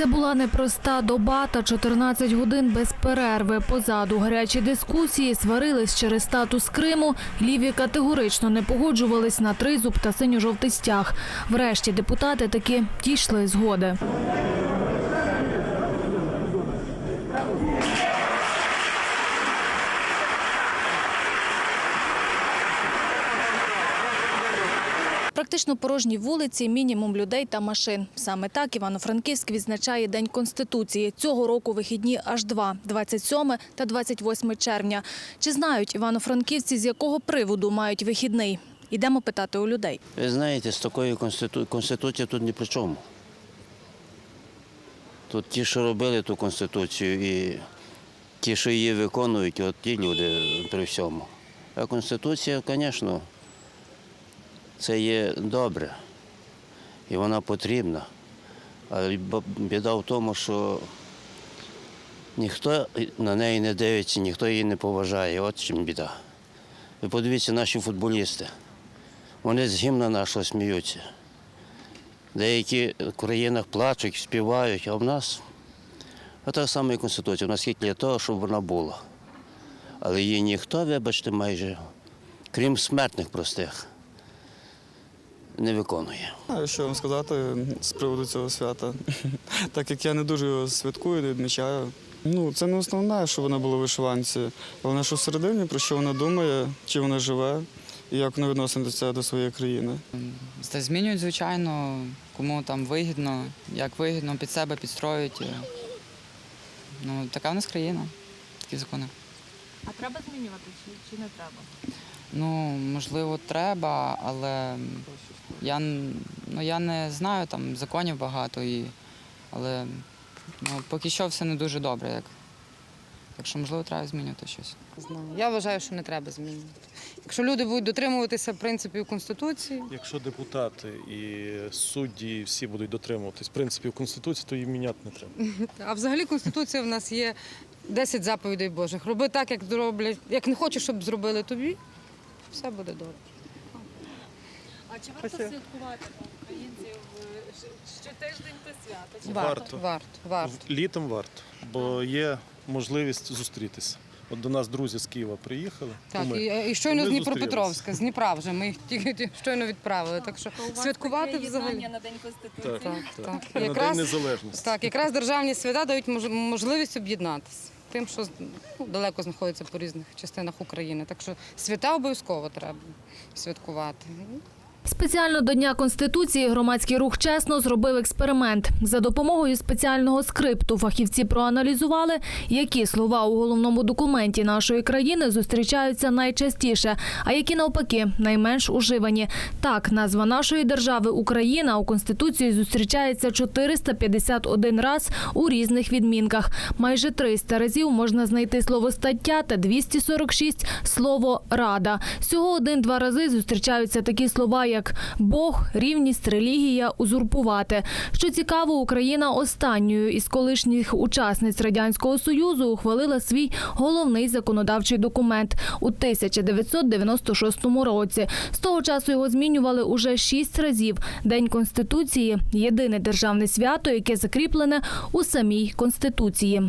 Це була непроста доба та 14 годин без перерви. Позаду гарячі дискусії сварились через статус Криму. Ліві категорично не погоджувались на тризуб та синьо-жовтий стяг. Врешті депутати таки дійшли згоди. Практично порожні вулиці, мінімум людей та машин. Саме так Івано-Франківськ відзначає День Конституції. Цього року вихідні аж два – 27 та 28 червня. Чи знають івано-франківці, з якого приводу мають вихідний? Ідемо питати у людей. Ви знаєте, з такою конститу... конституцією тут ні при чому. Тут ті, що робили ту конституцію, і ті, що її виконують, от ті люди при всьому. А конституція, звісно, це є добре. І вона потрібна. Але біда в тому, що ніхто на неї не дивиться, ніхто її не поважає. От чим біда. Ви подивіться, наші футболісти. Вони з гімна нашого сміються. Деякі в країнах плачуть, співають, а в нас так само і Конституція. У нас тільки для того, щоб вона була. Але її ніхто, вибачте, майже, крім смертних простих, не виконує. Що вам сказати з приводу цього свята. Так як я не дуже його святкую, не відмічаю. Ну, це не основне, що вона була в вишиванці. Головне, що всередині, про що вона думає, чи вона живе і як вона відноситься до своєї країни. Та змінюють, звичайно, кому там вигідно, як вигідно, під себе підстроюють. Ну, така в нас країна, такі закони. А треба змінювати чи, не треба? Ну, можливо, треба, але я, ну, я не знаю, там законів багато, і, але ну, поки що все не дуже добре. Як. Так що, можливо, треба змінювати щось. Знаю. Я вважаю, що не треба змінювати. Якщо люди будуть дотримуватися принципів Конституції, Якщо депутати і судді всі будуть дотримуватись принципів Конституції, то її міняти не треба. а взагалі Конституція в нас є 10 заповідей Божих. Роби так, як зроблять, як не хочеш, щоб зробили тобі, все буде добре. А чи варто святкувати українців щотиждень та свята? Варто. варто, варто. Літом варто, бо є можливість зустрітися. От до нас друзі з Києва приїхали. Так, то ми- і, і щойно ми з зустрілися. Дніпропетровська, з Дніпра вже. Ми їх тільки ті- щойно відправили. Так що святкувати взагалі. на День Конституції. Так, Так, так. так. На Якраз- День Незалежності. Так, якраз державні свята дають мож- можливість об'єднатися. Тим, що ну, далеко знаходиться по різних частинах України. Так що свята обов'язково треба святкувати. Спеціально до Дня Конституції громадський рух чесно зробив експеримент. За допомогою спеціального скрипту фахівці проаналізували, які слова у головному документі нашої країни зустрічаються найчастіше, а які навпаки найменш уживані. Так, назва нашої держави Україна у Конституції зустрічається 451 раз у різних відмінках. Майже 300 разів можна знайти слово стаття та 246 слово рада. Всього один-два рази зустрічаються такі слова, як Бог, рівність, релігія, узурпувати. Що цікаво, Україна останньою із колишніх учасниць радянського союзу ухвалила свій головний законодавчий документ у 1996 році. З того часу його змінювали уже шість разів. День конституції єдине державне свято, яке закріплене у самій конституції.